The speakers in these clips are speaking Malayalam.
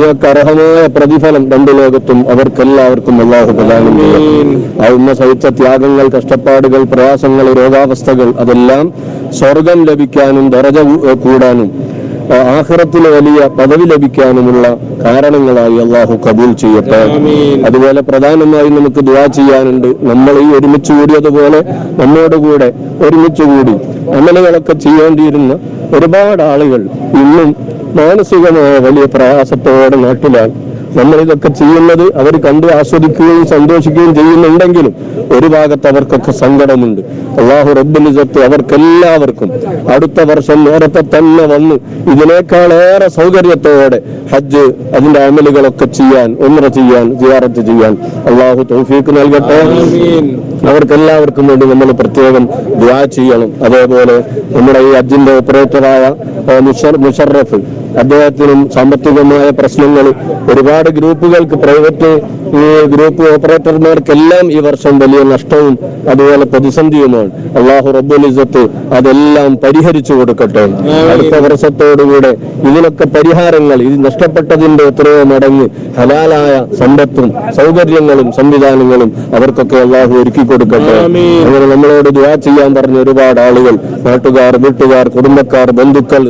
അതിനൊക്കെ അർഹമായ പ്രതിഫലം രണ്ടു ലോകത്തും അവർക്കെല്ലാവർക്കും അള്ളാഹു പ്രദാനം ചെയ്യും. ആ ഉമ്മ സഹിച്ച ത്യാഗങ്ങൾ കഷ്ടപ്പാടുകൾ പ്രയാസങ്ങൾ രോഗാവസ്ഥകൾ അതെല്ലാം സ്വർഗം ലഭിക്കാനും ദറജ കൂടാനും ആ, ആഖിറത്തിൽ വലിയ പദവി ലഭിക്കാനുമുള്ള കാരണങ്ങളായി അള്ളാഹു കബൂൽ ചെയ്യട്ടെ. അതുപോലെ പ്രധാനമായി നമുക്ക് ദുവാ ചെയ്യാനുണ്ട്. നമ്മൾ ഈ ഒരുമിച്ച് കൂടിയതുപോലെ നമ്മോടുകൂടെ ഒരുമിച്ച് കൂടി അമലുകളൊക്കെ ചെയ്യേണ്ടിയിരുന്ന ഒരുപാട് ആളുകൾ ഇന്നും മാനസികമായ വലിയ പ്രയാസത്തോടെ നാട്ടിലാണ് നമ്മൾ ഇതൊക്കെ ചെയ്യുന്നത് അവർ കണ്ട് ആസ്വദിക്കുകയും സന്തോഷിക്കുകയും ചെയ്യുന്നുണ്ടെങ്കിലും ഒരു ഭാഗത്ത് അവർക്കൊക്കെ സങ്കടമുണ്ട്. അള്ളാഹു റബ്ബുലിസത്ത് അവർക്കെല്ലാവർക്കും അടുത്ത വർഷം നേരത്തെ തന്നെ വന്ന്. ഇതിനേക്കാളേറെ സൗകര്യത്തോടെ ഹജ്ജ് അതിന്റെ അമലുകളൊക്കെ ചെയ്യാൻ ഉമ്ര ചെയ്യാൻ ജിയാറത്ത് ചെയ്യാൻ അള്ളാഹു തൗഫീക്ക് നൽകട്ടെ. അവർക്കെല്ലാവർക്കും വേണ്ടി നമ്മൾ പ്രത്യേകം ദ്വാ ചെയ്യണം. അതേപോലെ നമ്മുടെ ഈ അജിന്റെ ഓപ്പറേറ്ററായ മുഷർ മുഷറഫ് അദ്ദേഹത്തിനും സാമ്പത്തികമായ പ്രശ്നങ്ങൾ ഒരുപാട് ഗ്രൂപ്പുകൾക്ക് പ്രൈവറ്റ് ഗ്രൂപ്പ് ഓപ്പറേറ്റർമാർക്കെല്ലാം ഈ വർഷം വലിയ നഷ്ടവും അതുപോലെ പ്രതിസന്ധിയുമാണ്. അള്ളാഹു റബ്ബുൽ ഇസത്ത് അതെല്ലാം പരിഹരിച്ചു കൊടുക്കട്ടെ. അടുത്ത വർഷത്തോടുകൂടെ ഇതിനൊക്കെ പരിഹാരങ്ങൾ ഇത് നഷ്ടപ്പെട്ടതിന്റെ എത്രയോ മടങ്ങ് ഹലാലായ സമ്പത്തും സൗകര്യങ്ങളും സംവിധാനങ്ങളും അവർക്കൊക്കെ അള്ളാഹു ഒരുക്കി കൊടുക്കട്ടെ. അങ്ങനെ നമ്മളോട് ദുവാ ചെയ്യാൻ പറഞ്ഞ ഒരുപാട് ആളുകൾ നാട്ടുകാർ വീട്ടുകാർ കുടുംബക്കാർ ബന്ധുക്കൾ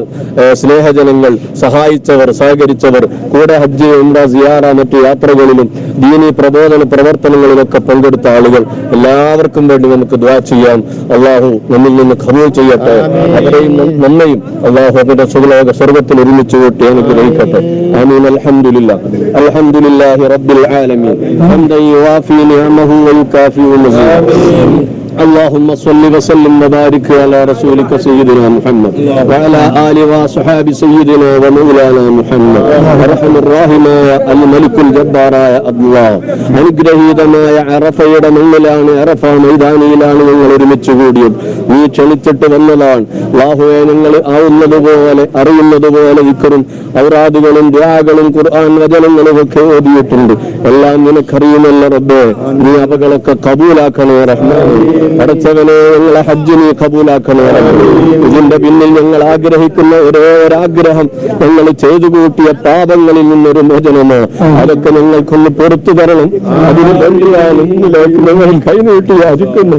സ്നേഹജനങ്ങൾ സഹായിച്ചവർ സഹകരിച്ചവർ കൂടെ ഹജ്ജ് ഉംറ സിയാറ മറ്റു യാത്രകളിലും ദീനി പ്രബോധന പ്രവർത്തനങ്ങളിലൊക്കെ പങ്കെടുത്ത ആളുകൾ എല്ലാവർക്കും വേണ്ടി നമുക്ക് ദ്വാ ചെയ്യാം. അള്ളാഹു നമ്മിൽ നിന്ന് ഖബൂൾ ചെയ്യട്ടെ. അവരെയും നമ്മയും അള്ളാഹു അവരുടെ സുഖലോക സ്വർഗത്തിൽ ഒരുമിച്ച് കൂട്ടി അനുഗ്രഹിക്കട്ടെ. ആമീൻ. അൽഹംദുലില്ലാ. അൽഹംദുലില്ലാഹി റബ്ബിൽ ആലമീൻ. يوافي نعمه നിഅമഹു വയുകാഫി I mean. اللهم صل وسلم وبارك على رسولك سيدنا محمد وعلى آل وصحاب سيدنا ومولانا محمد ارحم يا അൽ മലിക്കുൽ يا അള്ളാഹ് അനുഗ്രഹീതമായ അറഫയുടെ മണ്ണിലാണ് അറഫ മൈതാനിയിലാണ് ഞങ്ങൾ ഒരുമിച്ച് കൂടിയത്. നീ ക്ഷണിച്ചിട്ട് വന്നതാണ്. ലാഹുവെ ഞങ്ങൾ ആവുന്നത് പോലെ അറിയുന്നത് പോലെ വിക്കറും. ഔറാദുകളും ദ്യാകളും ഖുർആൻ വചനങ്ങളും ഒക്കെ ഓതിയിട്ടുണ്ട്. എല്ലാം നിനക്കറിയുമല്ലോ റബ്ബേ. നീ അവകളൊക്കെ കബൂലാക്കണേ റഹ്മാൻ പടച്ചവനെ ഞങ്ങളെ ഹജ്ജിനെ നീ കബൂലാക്കണേ. ഇതിന്റെ പിന്നിൽ ഞങ്ങൾ ആഗ്രഹിക്കുന്ന ഒരേ ഒരാഗ്രഹം ഞങ്ങൾ ചെയ്തു കൂട്ടിയ പാപങ്ങളിൽ നിന്നൊരു മോചനമോ അതൊക്കെ ഞങ്ങൾക്കൊന്ന് പുറത്തു തരണം. അതിന് വേണ്ടിയാണ് ഇന്നിലേക്ക് ഞങ്ങൾ കൈനീട്ടി യാചിക്കുന്നു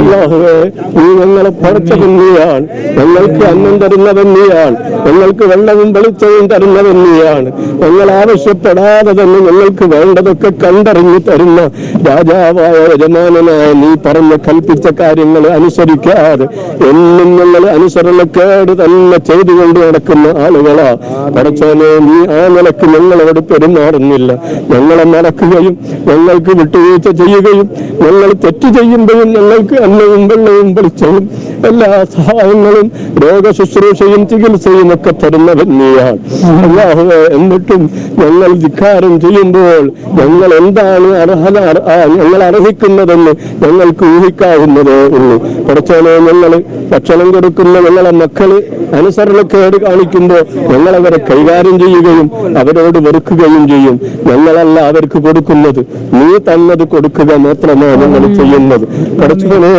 അല്ലാഹുവേ നീ ഞങ്ങളെ പടച്ചവൻ നീയാണ്. ഞങ്ങൾക്ക് അന്നം തരുന്നവൻ നീയാണ്. ഞങ്ങൾക്ക് വെള്ളവും വെളിച്ചവും തരുന്നവൻ നീയാണ്. ഞങ്ങൾ ആവശ്യപ്പെടാതെ തന്നെ ഞങ്ങൾക്ക് വേണ്ടതൊക്കെ കണ്ടറിഞ്ഞു തരുന്ന രാജാവായ യജമാനനായ നീ പറഞ്ഞ കൽപ്പിച്ച കാര്യങ്ങൾ അനുസരിക്കാതെ എന്നും ഞങ്ങൾ അനുസരണക്കേട് തന്നെ ചെയ്തുകൊണ്ട് നടക്കുന്ന ആളുകളാ. പഠിച്ചാലെ നീ ആ നിലയ്ക്ക് ഞങ്ങളോട് പെരുമാറുന്നില്ല. ഞങ്ങളെ മറക്കുകയും ഞങ്ങൾക്ക് വിട്ടുവീഴ്ച ചെയ്യുകയും ഞങ്ങൾ തെറ്റ് ചെയ്യുമ്പോഴും ഞങ്ങൾക്ക് അന്നവും വെള്ളവും വെളിച്ചവും എല്ലാ സഹായങ്ങളും രോഗശുശ്രൂഷയും ചികിത്സയും ഒക്കെ തരുന്നവൻ നീയാണ്. എന്നിട്ടും ഞങ്ങൾ ധിക്കാരം ചെയ്യുമ്പോൾ ഞങ്ങൾ എന്താണ് അർഹത ഞങ്ങൾ അർഹിക്കുന്നതെന്ന് ഞങ്ങൾക്ക് ഊഹിക്കാവുന്നതേ ഉള്ളൂ. കുറച്ചാണോ ഞങ്ങൾ ഭക്ഷണം കൊടുക്കുന്ന ഞങ്ങളെ മക്കൾ അനുസരണക്കേട് കാണിക്കുമ്പോൾ ഞങ്ങൾ അവരെ കൈകാര്യം ചെയ്യുകയും അവരോട് വെറുക്കുകയും ചെയ്യും. ഞങ്ങളല്ല അവർക്ക് കൊടുക്കുന്നത്. നീ തന്നത് കൊടുക്കുക മാത്രമാണ് ഞങ്ങൾ ചെയ്യുന്നത്. കുറച്ചാണോ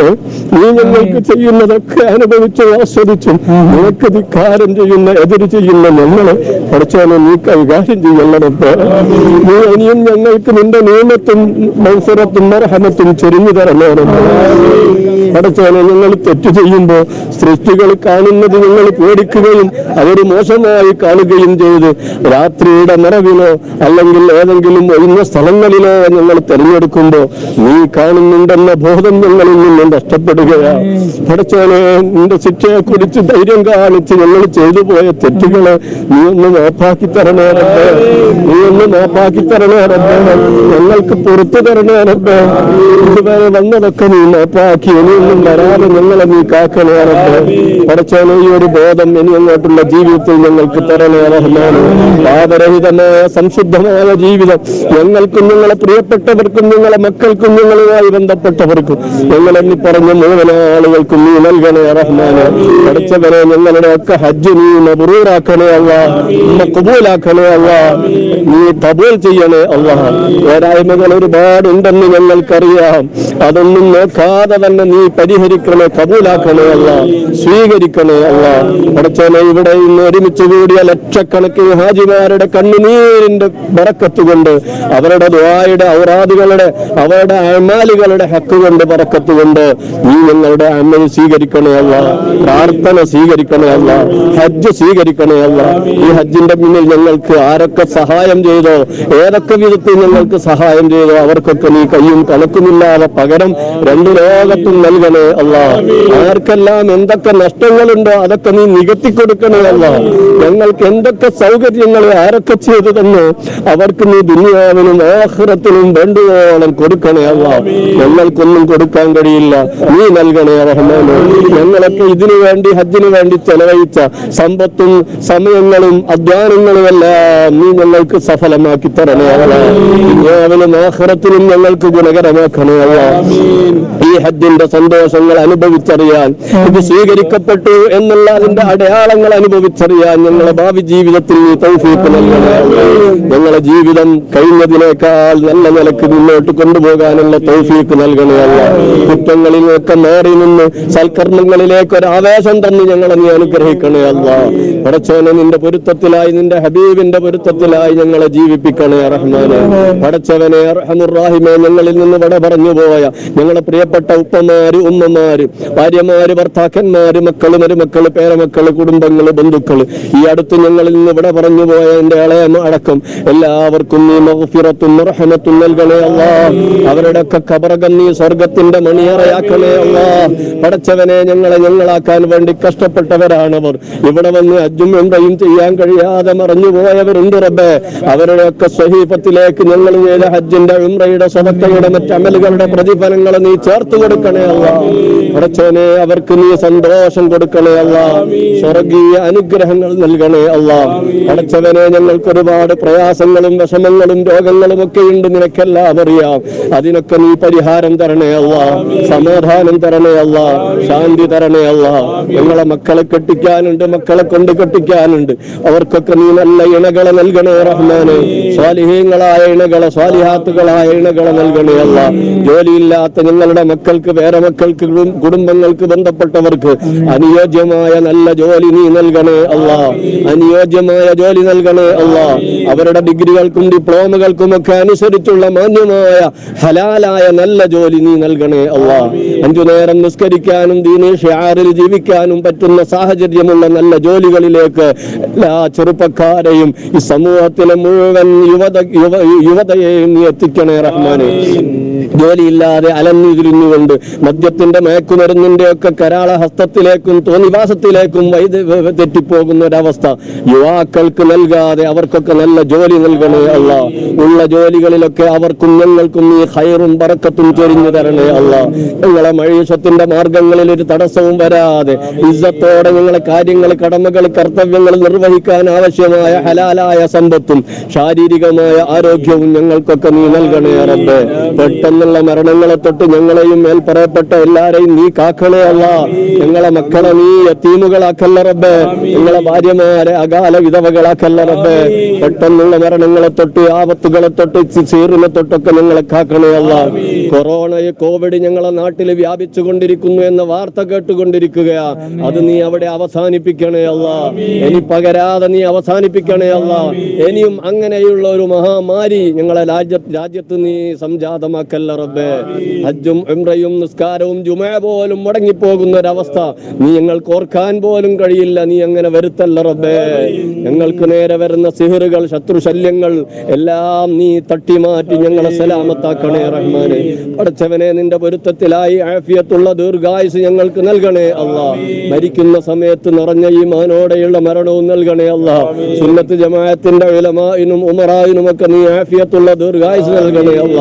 നീ ഞങ്ങൾക്ക് ചെയ്യുന്നതൊക്കെ അനുഭവിച്ചും ആസ്വദിച്ചും നിനക്ക് ധിക്കാരം ചെയ്യുന്ന എതിര് ചെയ്യുന്ന ഞങ്ങളെ കുറച്ചാണോ നീ കൈകാര്യം ചെയ്യുന്നതൊക്കെ നീ ഇനിയും ഞങ്ങൾക്ക് നിന്റെ നിയമത്തും മത്സരത്തും മർഹമത്തും ചൊരിഞ്ഞു തരണേ. പടച്ചോനെ ഞങ്ങൾ തെറ്റ് ചെയ്യുമ്പോൾ സൃഷ്ടികൾ കാണുന്നത് നിങ്ങൾ പേടിക്കുകയും അവർ മോശമായി കാണുകയും ചെയ്ത് രാത്രിയുടെ നിറവിലോ അല്ലെങ്കിൽ ഏതെങ്കിലും ഒഴിഞ്ഞ സ്ഥലങ്ങളിലോ ഞങ്ങൾ തിരഞ്ഞെടുക്കുമ്പോൾ നീ കാണുന്നുണ്ടെന്ന ബോധം ഞങ്ങളിൽ നിന്നും നഷ്ടപ്പെടുകയാ പടച്ചോനെ നിന്റെ ശിക്ഷയെ കുറിച്ച് ധൈര്യം കാണിച്ച് ഞങ്ങൾ ചെയ്തു പോയ തെറ്റുകളെ നീ ഒന്ന് മാപ്പാക്കി തരണേ റബ്ബേ. നീ ഒന്ന് മാപ്പാക്കി തരണേ റബ്ബേ. ഞങ്ങൾക്ക് പുറത്തു തരണേ റബ്ബേ. ഇതുവരെ വന്നതൊക്കെ നീ മാപ്പാക്കി ഇനിയൊന്നും വരാതെ ഞങ്ങളെ നീ കാക്കണേ റബ്ബേ. ഈ ഒരു ബോധം ഇനി അങ്ങോട്ടുള്ള ജീവിതത്തിൽ ഞങ്ങൾക്ക് തരണേ പാപരഹിതമായ സംശുദ്ധമായ ജീവിതം ഞങ്ങൾക്കും ഞങ്ങളെ പ്രിയപ്പെട്ടവർക്കും ഞങ്ങളെ മക്കൾക്കും ഞങ്ങളുമായി ബന്ധപ്പെട്ടവർക്കും ഞങ്ങൾ എണ്ണി പറഞ്ഞ മുഴുവൻ ആളുകൾക്കും നീ നൽകണേ റഹ്മാന്. പഠിച്ചവരെ ഞങ്ങളുടെ ഒക്കെ ഹജ്ജ് നീ മബറൂറാക്കണേ അല്ല കബൂലാക്കണേ അല്ല നീ കബൂൽ ചെയ്യണേ അല്ല പോരായ്മകൾ ഒരുപാടുണ്ടെന്ന് ഞങ്ങൾക്കറിയാം. അതൊന്നും നോക്കാതെ വരാതെ തന്നെ നീ പരിഹരിക്കണേ കബൂലാക്കണേ അല്ല സ്വീകരിക്കണേ അല്ല. പഠിച്ചോനെ ഇവിടെ ഇന്ന് ഒരുമിച്ച് കൂടിയ ലക്ഷക്കണക്കിന് ഹാജിമാരുടെ കണ്ണുനീരിന്റെ ബറക്കത്ത് കൊണ്ട് അവരുടെ ദ്വായുടെ ഔറാദികളുടെ അവരുടെ അമാലികളുടെ ഹക്ക് കൊണ്ട് നീ ഞങ്ങളുടെ അമ്മയെ സ്വീകരിക്കണേ അല്ല പ്രാർത്ഥന സ്വീകരിക്കണേ അല്ല ഹജ്ജ് സ്വീകരിക്കണേ അല്ല. ഈ ഹജ്ജിന്റെ മുന്നിൽ ഞങ്ങൾക്ക് ആരൊക്കെ സഹായം ചെയ്തോ ഏതൊക്കെ വിധത്തിൽ ഞങ്ങൾക്ക് സഹായം ചെയ്തോ അവർക്കൊക്കെ നീ കയ്യും കണക്കുമില്ലാതെ പകരം രണ്ടു ലോകത്തും നൽകണേ അല്ല. ആർക്കെല്ലാം എന്തൊക്കെ നഷ്ടങ്ങളുണ്ടോ അതൊക്കെ നീ നികത്തി കൊടുക്കണേ അല്ല. ഞങ്ങൾക്ക് എന്തൊക്കെ സൗകര്യങ്ങൾ ആരൊക്കെ ചെയ്തു തന്നു അവർക്ക് നീ ദുനിയാവിനും ആഹ്റത്തിനും വേണ്ടുവോളം കൊടുക്കണേ അല്ല. ഞങ്ങൾക്കൊന്നും കൊടുക്കാൻ കഴിയില്ല. നീ നൽകണേ റഹ്മാനെ. ഞങ്ങളൊക്കെ ഇതിനു വേണ്ടി ഹജ്ജിനു വേണ്ടി ചെലവഴിച്ച സമ്പത്തും സമയങ്ങളും അധ്വാനങ്ങളും എല്ലാം നീ ഞങ്ങൾക്ക് സഫലമാക്കി തരണേ അവളെ ദുനിയാവിനും ആഹ്റത്തിനും ഞങ്ങൾക്ക് ഗുണകരമാക്കണേ അല്ല. ഈ ഹജ്ജിന്റെ സന്തോഷങ്ങൾ അനുഭവിച്ചറിയാൻ ഇത് സ്വീകരിക്കപ്പെട്ടു എന്നുള്ള അതിന്റെ അടയാളങ്ങൾ അനുഭവിച്ചറിയാൻ ഞങ്ങളെ ഭാവി ജീവിതത്തിൽ നീ തൗഫീക്ക് നൽകണേ. ഞങ്ങളെ ജീവിതം കഴിഞ്ഞതിനേക്കാൾ നല്ല നിലയ്ക്ക് മുന്നോട്ട് കൊണ്ടുപോകാനുള്ള തൗഫീക്ക് നൽകണമല്ല കുറ്റങ്ങളിൽ നിന്നൊക്കെ മാറി നിന്ന് സൽക്കർമ്മങ്ങളിലേക്ക് ഒരു ആവേശം തന്ന് ഞങ്ങളെ നീ അനുഗ്രഹിക്കണേ അല്ല. പടച്ചോനെ നിന്റെ പൊരുത്തത്തിലായി നിന്റെ ഹബീബിന്റെ പൊരുത്തത്തിലായി ഞങ്ങളെ ജീവിപ്പിക്കണേ റഹ്മാനെ. പടച്ചവനെ റഹമുറാഹിമെ ഞങ്ങളിൽ നിന്ന് വട പറഞ്ഞു പോയ ഞങ്ങളെ പ്രിയപ്പെട്ട ഉപ്പമാര് ഉമ്മമാര് ഭാര്യമാര് ഭർത്താക്കന്മാര് മക്കൾ മരുമക്കൾ പേരമക്കൾ കുടുംബങ്ങൾ ബന്ധുക്കൾ ഈ അടുത്ത് ഞങ്ങളിൽ നിന്ന് ഇവിടെ പറഞ്ഞു പോയ എന്റെ ഇളയ അടക്കം എല്ലാവർക്കും നീ മഹഫിറത്തും റഹമത്തും നൽകണേ അല്ലാ. അവരുടെ ഒക്കെ നീ സ്വർഗത്തിന്റെ മണിയറയാക്കണേ അല്ലാ. പടച്ചവനെ ഞങ്ങളെ ഞങ്ങളാക്കാൻ വേണ്ടി കഷ്ടപ്പെട്ടവരാണവർ. ഇവിടെ വന്ന് അജ്ജും എന്തയും ചെയ്യാൻ കഴിയാതെ മറഞ്ഞു പോയവരുണ്ട് റബ്ബേ. അവരുടെ ഒക്കെ ഞങ്ങൾ ചെയ്ത ഹജ്ജിന്റെ ഉംറയുടെ സ്വതക്കയുടെ മറ്റമലുകളുടെ പ്രതിഫലങ്ങൾ നീ ചേർത്ത് കൊടുക്കണേ അല്ല. പടച്ചവനെ അവർക്ക് നീ സന്തോഷം കൊടുക്കണേ അല്ല. സ്വർഗീയ അനുഗ്രഹങ്ങൾ നൽകണേ അല്ല. പടച്ചവനെ ഞങ്ങൾക്ക് ഒരുപാട് പ്രയാസങ്ങളും വിഷമങ്ങളും രോഗങ്ങളും ഒക്കെ ഉണ്ട് നിനക്കെല്ലാം അറിയാം. അതിനൊക്കെ നീ പരിഹാരം തരണേ അല്ല സമാധാനം തരണേ അല്ല ശാന്തി തരണേ അല്ല ഞങ്ങളെ മക്കളെ കെട്ടിക്കാനുണ്ട് മക്കളെ കൊണ്ട് കെട്ടിക്കാനുണ്ട്. അവർക്കൊക്കെ നീ നല്ല ഇണകളെ നൽകണേ റഹ്മാനെ. സ്വാലിഹീങ്ങളായ ഇണകളെ സ്വാലിഹാത്തുകളായ ഇണകളെ നൽകണേ അല്ല ജോലിയില്ലാത്ത ഞങ്ങളുടെ മക്കൾക്ക് വേറെ മക്കൾക്ക് കുടും- കുടുംബങ്ങൾക്ക് ബന്ധപ്പെട്ടവർക്ക് അനുയോജ്യമായ നല്ല ജോലി നീ നൽകണേ അല്ല അനുയോജ്യമായ ജോലി നൽകണേ അല്ല അവരുടെ ഡിഗ്രികൾക്കും ഡിപ്ലോമകൾക്കും ഒക്കെ അനുസരിച്ചുള്ള മാന്യമായ ഹലാലായ നല്ല ജോലി നീ നൽകണേ അള്ളാ. അഞ്ചു നേരം നിസ്കരിക്കാനും ദീനി ഷിയാറിൽ ജീവിക്കാനും പറ്റുന്ന സാഹചര്യമുള്ള നല്ല ജോലികളിലേക്ക് എല്ലാ ചെറുപ്പക്കാരെയും ഈ സമൂഹത്തിലെ മുഴുവൻ യുവത യുവ യുവതയെയും നീ എത്തിക്കണേ റഹ്മാനെ. ജോലിയില്ലാതെ അലഞ്ഞുതിരിഞ്ഞുകൊണ്ട് മദ്യത്തിന്റെ മയക്കുമരുന്നിന്റെ ഒക്കെ കരാള ഹസ്തത്തിലേക്കും തോന്നിവാസത്തിലേക്കും വൈദ്യ തെറ്റിപ്പോകുന്ന ഒരവസ്ഥ യുവാക്കൾക്ക് നൽകാതെ അവർക്കൊക്കെ നല്ല ജോലി നൽകണേ അല്ല. ഉള്ള ജോലികളിലൊക്കെ അവർക്കും ഞങ്ങൾക്കും നീ ഹൈറും പറക്കത്തും ചൊരിഞ്ഞു തരണേ അല്ല. ഞങ്ങളെ മഴീഷത്തിന്റെ മാർഗങ്ങളിൽ ഒരു തടസ്സവും വരാതെ ഇസ്സത്തോടെ ഞങ്ങളെ കാര്യങ്ങൾ കടമകൾ കർത്തവ്യങ്ങൾ നിർവഹിക്കാൻ ആവശ്യമായ ഹലാലായ സമ്പത്തും ശാരീരികമായ ആരോഗ്യവും ഞങ്ങൾക്കൊക്കെ നീ നൽകണേ റബ്ബ്. പെട്ടെന്നുള്ള മരണങ്ങളെ തൊട്ട് ഞങ്ങളെയും മേൽപ്പറയപ്പെട്ട എല്ലാരെയും നീ കാക്കണേ അല്ല. ഞങ്ങളെ മക്കളെ നീ യത്തീമുകളാക്കല്ല റബ്ബ്. ഞങ്ങളെ ഭാര്യമാരെ അകാല വിധവകളാക്കല്ല റബ്ബ്. പെട്ടെന്നുള്ള മരണങ്ങളെ തൊട്ട് ആപത്തുകളെ തൊട്ട് സീറിനെ തൊട്ടൊക്കെ ഞങ്ങളെ കാക്കണേ അല്ല. കൊറോണയെ കോവിഡ് ഞങ്ങളെ നാട്ടിൽ വ്യാപിച്ചു കൊണ്ടിരിക്കുന്നു എന്ന വാർത്ത കേട്ടുകൊണ്ടിരിക്കുകയാ. അത് നീ അവിടെ അവസാനിപ്പിക്കണേ അല്ല. ഇനി പകരാതെ നീ അവസാനിപ്പിക്കണേ അല്ല. ഇനിയും അങ്ങനെയുള്ള ഒരു മഹാമാരി ഞങ്ങളെ രാജ്യ രാജ്യത്ത് നീ സംജാതമാക്കല്ല റബ്ബേ. ഹജ്ജും ഉംറയും നിസ്കാരവും ജുമ പോലും മുടങ്ങിപ്പോകുന്ന ഒരവസ്ഥ നീ ഞങ്ങൾക്ക് ഓർക്കാൻ പോലും കഴിയില്ല. നീ അങ്ങനെ വരുത്തല്ല റബ്ബേ. ഞങ്ങൾക്ക് നേരെ വരുന്ന സിഹറുകൾ ശത്രുശല്യങ്ങൾ എല്ലാം നീ തട്ടിമാറ്റി ഞങ്ങളെ സലാമത്താക്കണേ റഹ്മാനെ. പഠിച്ചവനെ നിന്റെ പൊരുത്തത്തിലായി ആഫിയത്തുള്ള ദീർഘായുസ് ഞങ്ങൾക്ക് നൽകണേ അല്ല മരിക്കുന്ന സമയത്ത് നിറഞ്ഞ ഈ മാനോടെയുള്ള മരണവും നൽകണേ അല്ല സുന്നത്ത് ജമാഅത്തിന്റെ ഉലമായിനും ഉമറായിനും ഒക്കെ നീ ആഫിയത്തുള്ള ദീർഘായുസ് നൽകണേ അല്ല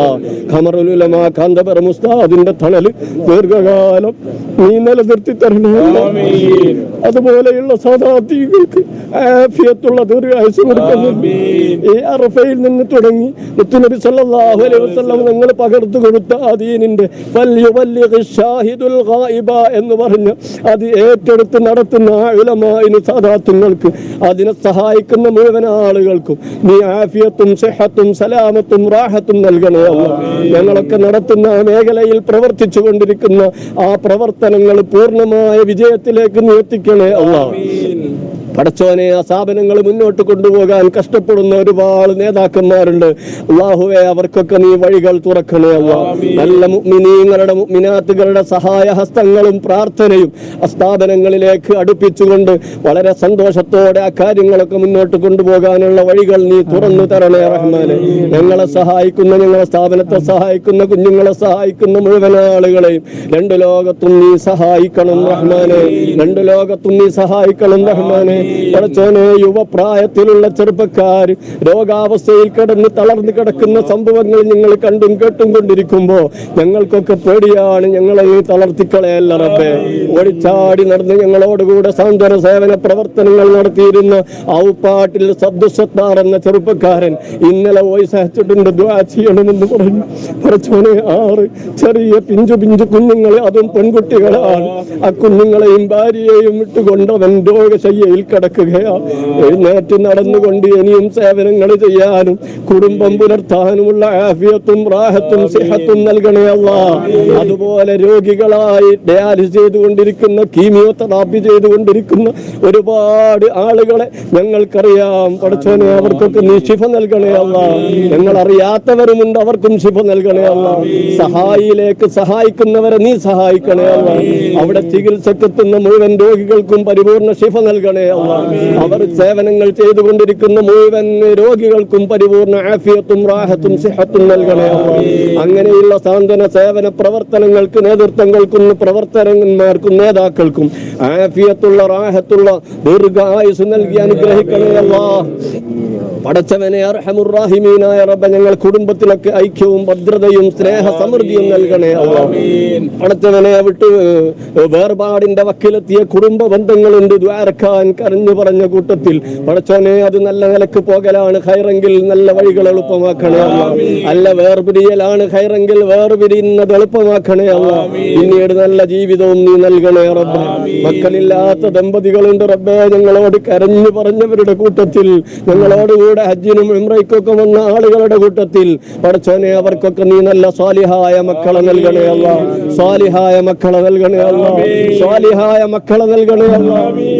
ഖമറുലുലമ കാന്തപർ മുസ്താദിന്റെ തണൽ ദീർഘകാലം നീ നിലനിർത്തി തരണേ. അതുപോലെയുള്ള സദാതീകൾക്ക് ആഫിയത്തുള്ള ദീർഘായുസ് കൊടുക്കുന്നു ഈ അറഫയിൽ നിന്ന് തുടങ്ങി നബി സല്ലല്ലാഹു അലൈഹി വസല്ലം നിങ്ങൾ പകർത്തു കൊടുത്ത ആ ഫല്യുബല്ലിഗ് ഷാഹിദുൽ ഗായിബ എന്ന് പറഞ്ഞ് അത് ഏറ്റെടുത്ത് നടത്തുന്ന ഉലമായിന് സദാത്തുങ്ങൾക്ക് അതിനെ സഹായിക്കുന്ന മുഴുവൻ ആളുകൾക്കും നീ ആഫിയത്തും സിഹത്തും സലാമത്തും റാഹത്തും നൽകണേ അല്ല. ഞങ്ങളൊക്കെ നടത്തുന്ന ആ മേഖലയിൽ പ്രവർത്തിച്ചു കൊണ്ടിരിക്കുന്ന ആ പ്രവർത്തനങ്ങൾ പൂർണമായ വിജയത്തിലേക്ക് നീ എത്തിക്കണേ അല്ല പടച്ചോനെ ആ സ്ഥാപനങ്ങൾ മുന്നോട്ട് കൊണ്ടുപോകാൻ കഷ്ടപ്പെടുന്ന ഒരുപാട് നേതാക്കന്മാരുണ്ട്. അള്ളാഹുവെ അവർക്കൊക്കെ നീ വഴികൾ തുറക്കണേ അല്ല നല്ല മുഅ്മിനീങ്ങളുടെ മുഅ്മിനാത്തുകളുടെ സഹായ ഹസ്തങ്ങളും പ്രാർത്ഥനയും അസ്ഥാപനങ്ങളിലേക്ക് സ്ഥാപനങ്ങളിലേക്ക് അടുപ്പിച്ചുകൊണ്ട് വളരെ സന്തോഷത്തോടെ ആ കാര്യങ്ങളൊക്കെ മുന്നോട്ട് കൊണ്ടുപോകാനുള്ള വഴികൾ നീ തുറന്നു തരണേ റഹ്മാനെ. ഞങ്ങളെ സഹായിക്കുന്ന ഞങ്ങളെ സ്ഥാപനത്തെ സഹായിക്കുന്ന കുഞ്ഞുങ്ങളെ സഹായിക്കുന്ന മുഴുവൻ ആളുകളെയും രണ്ട് ലോകത്തും നീ സഹായിക്കണം റഹ്മാനെ. രണ്ട് ലോകത്തും നീ സഹായിക്കണം റഹ്മാനെ. യുവപ്രായത്തിലുള്ള ചെറുപ്പക്കാർ രോഗാവസ്ഥയിൽ കിടന്ന് തളർന്നു കിടക്കുന്ന സംഭവങ്ങൾ നിങ്ങൾ കണ്ടും കേട്ടും കൊണ്ടിരിക്കുമ്പോ ഞങ്ങൾക്കൊക്കെ പേടിയാണ്. ഞങ്ങളെ ഈ തളർത്തിക്കളയല്ല റബ്ബേ. ഓടിച്ചാടി നടന്ന് ഞങ്ങളോടുകൂടെ സാന്ത്വന സേവന പ്രവർത്തനങ്ങൾ നടത്തിയിരുന്ന ഔപ്പാട്ടിൽ സബ്ദുസത്താർ എന്ന ചെറുപ്പക്കാരൻ ഇന്നലെ വോയിസ് അയച്ചിട്ടുണ്ട്. ചെയ്യണമെന്ന് പറഞ്ഞു. കുറച്ചോനെ ആറ് ചെറിയ പിഞ്ചു പിഞ്ചു കുഞ്ഞുങ്ങളെ അതും പെൺകുട്ടികളാണ്. ആ കുഞ്ഞുങ്ങളെയും ഭാര്യയെയും ഇട്ടുകൊണ്ട് അവൻ രോഗശയ്യയിൽ കിടക്കുകയാ എഴുന്നേറ്റ് നടന്നുകൊണ്ട് ഇനിയും സേവനങ്ങൾ ചെയ്യാനും കുടുംബം പുലർത്താനുമുള്ള ആഫിയത്തും റാഹത്തും സിഹത്തും നൽകണേ അല്ല അതുപോലെ രോഗികളായി ഡയാലിസ് ചെയ്തുകൊണ്ടിരിക്കുന്ന കീമിയോ തെറാപ്പി ചെയ്തുകൊണ്ടിരിക്കുന്ന ഒരുപാട് ആളുകളെ ഞങ്ങൾക്കറിയാം. പഠിച്ചവനെ അവർക്കൊക്കെ നീ ശിഫ നൽകണേ അല്ല ഞങ്ങൾ അറിയാത്തവരുമുണ്ട് അവർക്കും ശിഫ നൽകണേ അല്ല സഹായിയിലേക്ക് സഹായിക്കുന്നവരെ നീ സഹായിക്കണേ അല്ല അവിടെ ചികിത്സക്കെത്തുന്ന മുഴുവൻ രോഗികൾക്കും പരിപൂർണ ശിഫ നൽകണേ അല്ല അവർ സേവനങ്ങൾ ചെയ്തുകൊണ്ടിരിക്കുന്ന മുഴുവൻ രോഗികൾക്കും പരിപൂർണ ആഫിയത്തും റാഹത്തും സിഹത്തും നൽകണേ. അങ്ങനെയുള്ള സാന്ത്വന സേവന പ്രവർത്തനങ്ങൾക്ക് നേതൃത്വങ്ങൾക്കും പ്രവർത്തനന്മാർക്കും നേതാക്കൾക്കും ആഫിയത്തുള്ള റാഹത്തുള്ള ദീർഘായുസ് നൽകി അനുഗ്രഹിക്കണേ അല്ലാ പടച്ചവനെ അർഹമുറാഹിമീനായ റബ്ബ ഞങ്ങൾ കുടുംബത്തിലൊക്കെ ഐക്യവും ഭദ്രതയും സ്നേഹ സമൃദ്ധിയും നൽകണേ അല്ലാ പടച്ചവനെ വിട്ട് വേർപാടിന്റെ വക്കിലെത്തിയ കുടുംബ ബന്ധങ്ങളുണ്ട് ദ്വാരക്കാൻ കരഞ്ഞു പറഞ്ഞ കൂട്ടത്തിൽ. പടച്ചവനെ അത് നല്ല നിലയ്ക്ക് പോകലാണ് ഹൈറെങ്കിൽ നല്ല വഴികൾ എളുപ്പമാക്കണേ അല്ല അല്ല വേർപിരിയലാണ് ഹൈറെങ്കിൽ വേർപിരിയുന്നത് എളുപ്പമാക്കണേ അല്ല പിന്നീട് നല്ല ജീവിതവും നീ നൽകണേ റബ്ബ. മക്കളില്ലാത്ത ദമ്പതികളുണ്ട് റബ്ബേ ഞങ്ങളോട് കരഞ്ഞു പറഞ്ഞവരുടെ കൂട്ടത്തിൽ ഞങ്ങളോട് കൂടെ ഹജ്ജിനും ഇമ്രയ്ക്കൊക്കെ വന്ന ആളുകളുടെ കൂട്ടത്തിൽ പടച്ചോനെ അവർക്കൊക്കെ നീ നല്ല സ്വാലിഹായ മക്കളെ നൽകണേ അല്ല. സ്വാലിഹായ മക്കളെ നൽകണേ അല്ല. സ്വാലിഹായ മക്കളെ നൽകണേ അല്ല.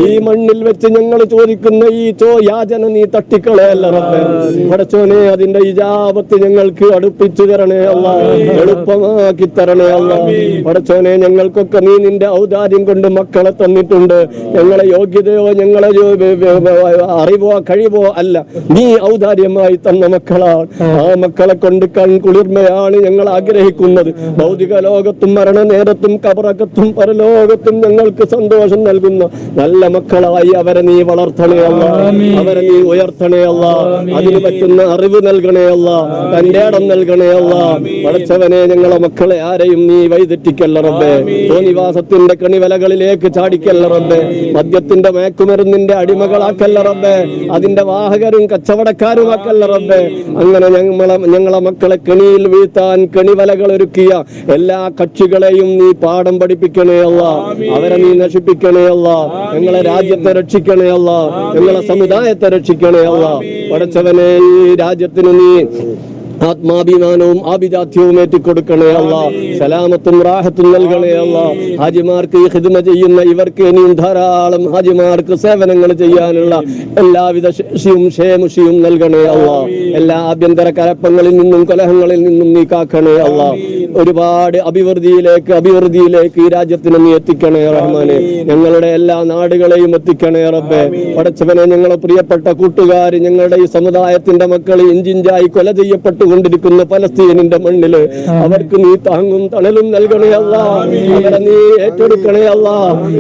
ഈ മണ്ണിൽ വെച്ച് ഞങ്ങൾ ചോദിക്കുന്ന ഈ ചോ യാചന നീ തട്ടിക്കളയല്ല റബ്ബേ. പടച്ചോനെ അതിന്റെ ഇജാപത്ത് ഞങ്ങൾക്ക് അടുപ്പിച്ചു തരണേ അല്ല. എളുപ്പമാക്കി തരണേ അല്ല. പടച്ചോനെ ഞങ്ങൾക്കൊക്കെ നീ നിന്റെ ഔദാര്യം കൊണ്ട് മക്കളെ തന്നിട്ടുണ്ട്. ഞങ്ങളെ യോഗ്യതയോ ഞങ്ങളെ അറിവോ കഴിവോ അല്ല. നീ ഔദാര്യമായി തന്ന മക്കളാണ് ആ. മക്കളെ കൊണ്ട് കൺ കുളിർമയാണ് ഞങ്ങൾ ആഗ്രഹിക്കുന്നത്. ഭൗതിക ലോകത്തും മരണ നേരത്തും കബറകത്തും പരലോകത്തും ഞങ്ങൾക്ക് സന്തോഷം നൽകുന്ന നല്ല മക്കളായി അവരെ നീ വളർത്തണേ അല്ല. അവരെ നീ ഉയർത്തണേ അല്ല. അതിന് പറ്റുന്ന അറിവ് നൽകണേ അല്ല. തന്റെ ഇടം നൽകണേ അല്ല. വളച്ചവനെ ഞങ്ങളെ മക്കളെ ആരെയും നീ വൈതെറ്റിക്കല്ല റബ്ബേ. തോന്നിവാസത്തിന്റെ കണിവലകളിലേക്ക് ചാടിക്കല്ല റബ്ബേ. മദ്യത്തിന്റെ മയക്കുമരുന്നിന്റെ അടിമകളാക്കല്ല റബ്ബേ. അതിന്റെ വാഹകരും കച്ചവടക്കാരുമാക്കല്ല റബ്ബേ. അങ്ങനെ ഞങ്ങളെ ഞങ്ങളെ മക്കളെ കെണിയിൽ വീഴ്ത്താൻ കെണിവലകൾ ഒരുക്കിയ എല്ലാ കക്ഷികളെയും നീ പാഠം പഠിപ്പിക്കണേ അല്ല. അവരെ നീ നശിപ്പിക്കണേ അല്ല. ഞങ്ങളെ രാജ്യത്തെ രക്ഷിക്കണേ അല്ല. ഞങ്ങളെ സമുദായത്തെ രക്ഷിക്കണേ അല്ല. പഠിച്ചവനെ ഈ രാജ്യത്തിന് നീ ആത്മാഭിമാനവും ആഭിജാത്യവും ഏറ്റിക്കൊടുക്കണേ അല്ല. സലാമത്തും റാഹത്തും നൽകണേ അല്ല. ഹാജിമാർക്ക് ഈ ഹിദ്മ ചെയ്യുന്ന ഇവർക്ക് ഇനിയും ധാരാളം ഹാജിമാർക്ക് സേവനങ്ങൾ ചെയ്യാനുള്ള എല്ലാവിധ ശേഷിയും ക്ഷേമുഷിയും നൽകണേ അല്ല. എല്ലാ ആഭ്യന്തര കലപ്പങ്ങളിൽ നിന്നും കലഹങ്ങളിൽ നിന്നും നീ കാക്കണേ അല്ല ഒരുപാട് അഭിവൃദ്ധിയിലേക്ക് അഭിവൃദ്ധിയിലേക്ക് ഈ രാജ്യത്തിന് നീ എത്തിക്കണേ റഹ്മാനെ. ഞങ്ങളുടെ എല്ലാ നാടുകളെയും എത്തിക്കണേ റബ്ബെ. പടച്ചവനെ ഞങ്ങളെ പ്രിയപ്പെട്ട കൂട്ടുകാർ ഞങ്ങളുടെ ഈ സമുദായത്തിന്റെ മക്കൾ ഇഞ്ചിഞ്ചായി കൊല ചെയ്യപ്പെട്ടുകൊണ്ടിരിക്കുന്ന പലസ്തീനിന്റെ മണ്ണിൽ അവർക്ക് നീ താങ്ങും തണലും നൽകണേ അല്ല. അവരെ നീ ഏറ്റെടുക്കണേ അല്ല.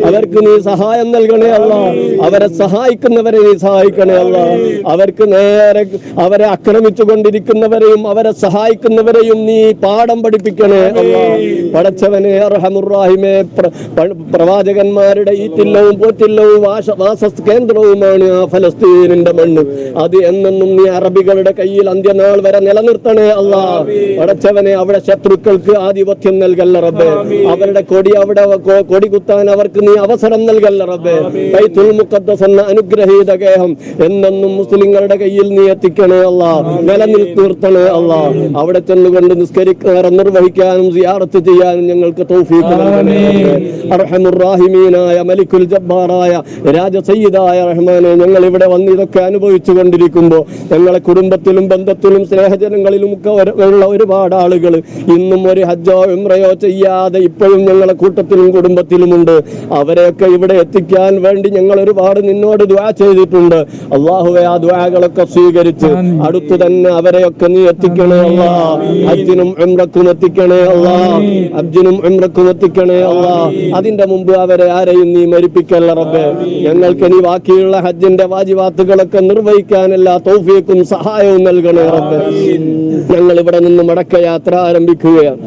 അവർക്ക് നീ സഹായം നൽകണേ അല്ല. അവരെ സഹായിക്കുന്നവരെ നീ സഹായിക്കണേ അല്ല. അവർക്ക് നേരെ അവരെ ആക്രമിച്ചു കൊണ്ടിരിക്കുന്നവരെയും അവരെ സഹായിക്കുന്നവരെയും നീ പാഠം പഠിപ്പിക്കണേ അല്ല. പടച്ചവനെ അർഹമുറാഹിമേ പ്രവാചകന്മാരുടെ ഈ തില്ലവും പോറ്റില്ലവും വാസ കേന്ദ്രവുമാണ് ആ ഫലസ്തീനിന്റെ മണ്ണ്. അത് എന്നെന്നും നീ അറബികളുടെ കയ്യിൽ അന്ത്യനാൾ വരെ നിലനിർത്തി. നിർത്തണേ അല്ല പടച്ചവനെ അവിടെ ശത്രുക്കൾക്ക് ആധിപത്യം നൽകല്ല റബ്ബേ. അവരുടെ കൊടി അവിടെ കൊടി കുത്താൻ അവർക്ക് നീ അവസരം നൽകല്ല റബ്ബേ. ബൈത്തുൽ മുഖദ്ദസ് എന്ന അനുഗ്രഹീത ഗേഹം എന്നെന്നും മുസ്ലിങ്ങളുടെ കയ്യിൽ നീ എത്തിക്കണേ അല്ല നിലനിർത്തി നിർത്തണേ അല്ല അവിടെ ചെന്നുകൊണ്ട് നിസ്കരിക്കാൻ നിർവഹിക്കാനും സിയാറത്ത് ചെയ്യാനും ഞങ്ങൾക്ക് തൗഫീഖ് നൽകണേ. അർഹമുറാഹിമീനായ മലിക്കുൽ ജബ്ബാറായ രാജസയ്യിദായ റഹ്മാനെ ഞങ്ങൾ ഇവിടെ വന്ന് ഇതൊക്കെ അനുഭവിച്ചു കൊണ്ടിരിക്കുമ്പോൾ ഞങ്ങളെ കുടുംബത്തിലും ബന്ധത്തിലും സ്നേഹജനങ്ങളിലും ഒക്കെ ഒരു- ഉള്ള ഒരുപാട് ആളുകൾ ഇന്നും ഒരു ഹജ്ജോ ഉംറയോ ചെയ്യാതെ ഇപ്പോഴും ഞങ്ങളെ കൂട്ടത്തിലും കുടുംബത്തിലുമുണ്ട്. അവരെയൊക്കെ ഇവിടെ എത്തിക്കാൻ വേണ്ടി ഞങ്ങൾ ഒരുപാട് നിന്നോട് ദ്വാ ചെയ്തിട്ടുണ്ട്. അള്ളാഹുവെ ആ ദ്വാകളൊക്കെ സ്വീകരിച്ച് അടുത്തു തന്നെ അവരെയൊക്കെ നീ എത്തിക്കണേ അല്ലാ ഹജ്ജിനും ഉംറക്കും എത്തിക്കണേ അല്ലാ ഹജ്ജിനും ഉംറക്കും എത്തിക്കണേ അല്ലാ അതിന്റെ മുമ്പ് അവരെ ആരെയും നീ മരിപ്പിക്കല്ല റബ്ബേ. ഞങ്ങൾക്ക് നീ ബാക്കിയുള്ള ഹജ്ജിന്റെ വാജിവാത്തുകളൊക്കെ നിർവഹിക്കാനല്ല തോഫിയക്കും തൗഫീക്കും സഹായവും നൽകണേ റബ്ബേ. ഞങ്ങൾ ഇവിടെ നിന്ന് മടക്കയാത്ര ആരംഭിക്കുകയാണ്.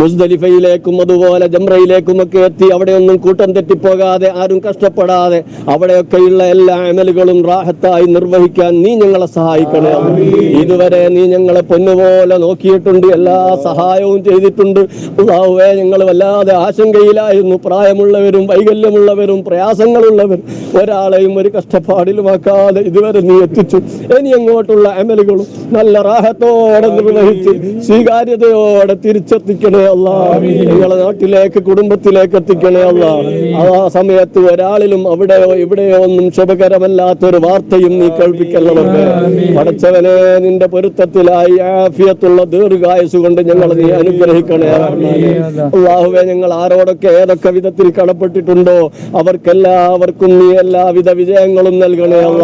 മുസ്ദലിഫയിലേക്കും അതുപോലെ ജംറയിലേക്കും ഒക്കെ എത്തി അവിടെ ഒന്നും കൂട്ടം തെറ്റിപ്പോകാതെ ആരും കഷ്ടപ്പെടാതെ അവിടെയൊക്കെയുള്ള എല്ലാ അമലുകളും റാഹത്തായി നിർവഹിക്കാൻ നീ ഞങ്ങളെ സഹായിക്കണേ ഇതുവരെ നീ ഞങ്ങളെ പൊന്നുപോലെ നോക്കിയിട്ടുണ്ട് എല്ലാ സഹായവും ചെയ്തിട്ടുണ്ട്. അള്ളാഹുവേ ഞങ്ങൾ വല്ലാതെ ആശങ്കയിലായിരുന്നു. പ്രായമുള്ളവരും വൈകല്യമുള്ളവരും പ്രയാസങ്ങളുള്ളവരും ഒരാളെയും ഒരു കഷ്ടപ്പാടിലുമാക്കാതെ ഇതുവരെ നീ എത്തിച്ചു. ഇനി അങ്ങോട്ടുള്ള അമലുകളും നല്ല റാഹത്തോടെ നിർവഹിച്ച് സ്വീകാര്യതയോടെ തിരിച്ചെത്തിക്കണേ അല്ല. നിങ്ങളെ നാട്ടിലേക്ക് കുടുംബത്തിലേക്ക് എത്തിക്കണേ അല്ല. ആ സമയത്ത് ഒരാളിലും അവിടെയോ ഇവിടെയോ ഒന്നും ശുഭകരമല്ലാത്തൊരു വാർത്തയും നീ കേൾപ്പിക്കല്ലേ പടച്ചവനെ നിന്റെ പൊരുത്തത്തിലായി ആഫിയത്തുള്ള ദീർഘായുസ് കൊണ്ട് ഞങ്ങൾ നീ അനുഗ്രഹിക്കണേ. അള്ളാഹുവെ ഞങ്ങൾ ആരോടൊക്കെ ഏതൊക്കെ വിധത്തിൽ കടപ്പെട്ടിട്ടുണ്ടോ അവർക്കെല്ലാവർക്കും നീ എല്ലാവിധ വിജയങ്ങളും നൽകണേ അല്ല.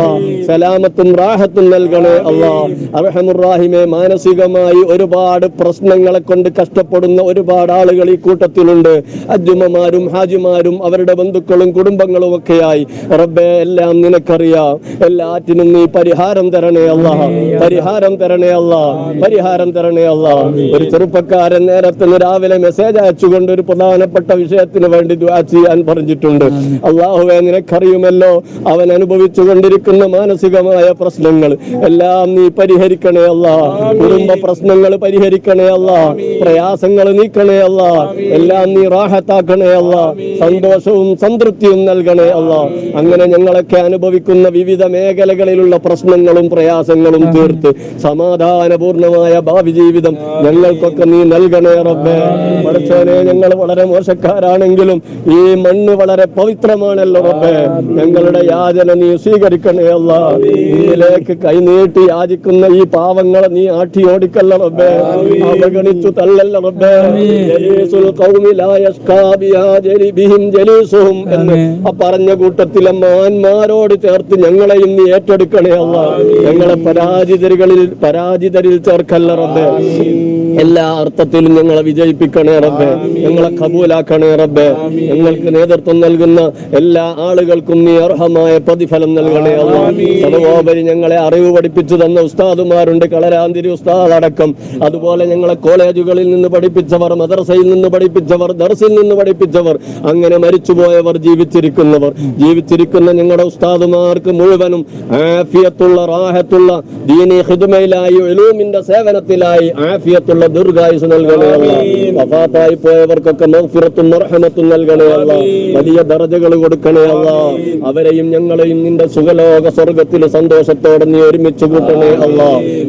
സലാമത്തും റാഹത്തും നൽകണേ അല്ല. അർഹമുറാഹിമെ മാനസികമായി ഒരുപാട് പ്രശ്നങ്ങളെ കൊണ്ട് കഷ്ടപ്പെടുന്ന ഒരുപാട് ആളുകൾ ഈ കൂട്ടത്തിലുണ്ട്. അജുമ്മമാരും ഹാജിമാരും അവരുടെ ബന്ധുക്കളും കുടുംബങ്ങളും ഒക്കെയായി. റബ്ബെ എല്ലാം നിനക്കറിയാം. എല്ലാറ്റിനും നീ പരിഹാരം തരണേ അല്ല. പരിഹാരം തരണേ അല്ല. പരിഹാരം തരണേ അല്ല. ഒരു ചെറുപ്പക്കാരൻ നേരത്തെ രാവിലെ മെസ്സേജ് അയച്ചുകൊണ്ട് ഒരു പ്രധാനപ്പെട്ട വിഷയത്തിന് വേണ്ടി ചെയ്യാൻ പറഞ്ഞിട്ടുണ്ട്. അള്ളാഹുവെ നിനക്കറിയുമല്ലോ അവൻ അനുഭവിച്ചു കൊണ്ടിരിക്കുന്ന മാനസികമായ പ്രശ്നങ്ങൾ. എല്ലാം നീ പരിഹരിക്കണേ അല്ല. കുടുംബ പ്രശ്നങ്ങൾ പരിഹരിക്കണേ അല്ല. പ്രയാസങ്ങൾ നീക്കണേ അല്ല. എല്ലാം നീ റാഹത്താക്കണേ അല്ല. സന്തോഷവും സംതൃപ്തിയും നൽകണേ അല്ല. അങ്ങനെ ഞങ്ങളൊക്കെ അനുഭവിക്കുന്ന വിവിധ മേഖലകളിലുള്ള പ്രശ്നങ്ങളും പ്രയാസങ്ങളും തീർത്ത് സമാധാനപൂർണമായ ഭാവി ജീവിതം ഞങ്ങൾക്കൊക്കെ നീ നൽകണേ റബ്ബേ. പഠിച്ചോനെ ഞങ്ങൾ വളരെ മോശക്കാരാണെങ്കിലും ഈ മണ്ണ് വളരെ പവിത്രമാണല്ലോ റബ്ബേ. ഞങ്ങളുടെ യാചന നീ സ്വീകരിക്കണേ അല്ല. നീയിലേക്ക് കൈനീട്ടി യാചിക്കുന്ന ഈ പാവങ്ങളെ നീ ആട്ടി ഓടിക്കല്ല റബ്ബേ. അവഗണിച്ചു തല്ലല്ല റബ്ബേ. എന്ന് ആ പറഞ്ഞ കൂട്ടത്തിലെ മാന്മാരോട് ചേർത്ത് ഞങ്ങളെ ഇന്ന് ഏറ്റെടുക്കണേ അല്ല ഞങ്ങളെ പരാജിതരികളിൽ പരാജിതരിൽ ചേർക്കല്ല റബ്ബേ. എല്ലാ അർത്ഥത്തിലും ഞങ്ങളെ വിജയിപ്പിക്കണേ റബ്ബേ. ഞങ്ങളെ കബൂലാക്കണേ റബ്ബേ. ഞങ്ങൾക്ക് നേതൃത്വം നൽകുന്ന എല്ലാ ആളുകൾക്കും നീ അർഹമായ പ്രതിഫലം നൽകണേ അല്ല സർവോപരി ഞങ്ങളെ അറിവ് പഠിപ്പിച്ചു തന്ന ഉസ്താദുമാരുണ്ട്. കളരാന്തിരി ഉസ്താദ് അടക്കം അതുപോലെ ഞങ്ങളെ കോളേജുകളിൽ നിന്ന് പഠിപ്പിച്ചവർ മദ്രസയിൽ നിന്ന് പഠിപ്പിച്ചവർ ദർസിൽ നിന്ന് പഠിപ്പിച്ചവർ അങ്ങനെ മരിച്ചുപോയവർ ജീവിച്ചിരിക്കുന്നവർ. ജീവിച്ചിരിക്കുന്ന ഞങ്ങളുടെ ഉസ്താദുമാർക്ക് മുഴുവനും ആഫിയത്തുള്ള റാഹത്തുള്ള ദീനി ഹിദുമയിലായി എലൂമിന്റെ സേവനത്തിലായി ആഫിയത്തുള്ള ദീർഘായുസ് നൽകണേ അല്ല വഫാത്തായി പോയവർക്കൊക്കെ മൗഫിറത്തും മർഹമത്തും നൽകണേ അല്ല വലിയ ദർജകൾ കൊടുക്കണേ അല്ല അവരെയും ഞങ്ങളെയും നിന്റെ സുഖലോക സ്വർഗത്തിൽ സന്തോഷത്തോടെ നീ ഒരുമിച്ച് കൂട്ടണേ അല്ല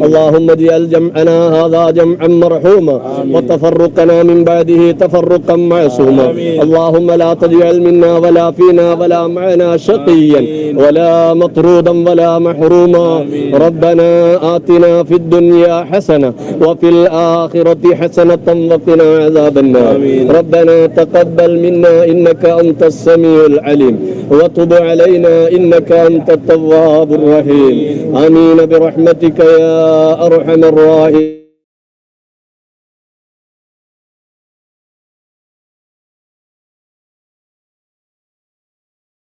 اللهم اجعل جمعنا هذا جمعا مرحوما وتفرقنا من بعده تفرقا معصوما اللهم لا تجعل منا ولا فينا ولا معنا شقيا ولا مطرودا ولا محروما ربنا آتنا في الدنيا حسنة وفي الآخرة حسنة وقنا عذاب النار. ربنا تقبل منا إنك أنت السميع العليم. وتب علينا إنك أنت التواب الرحيم. آمين. برحمتك يا أرحم الراحمين.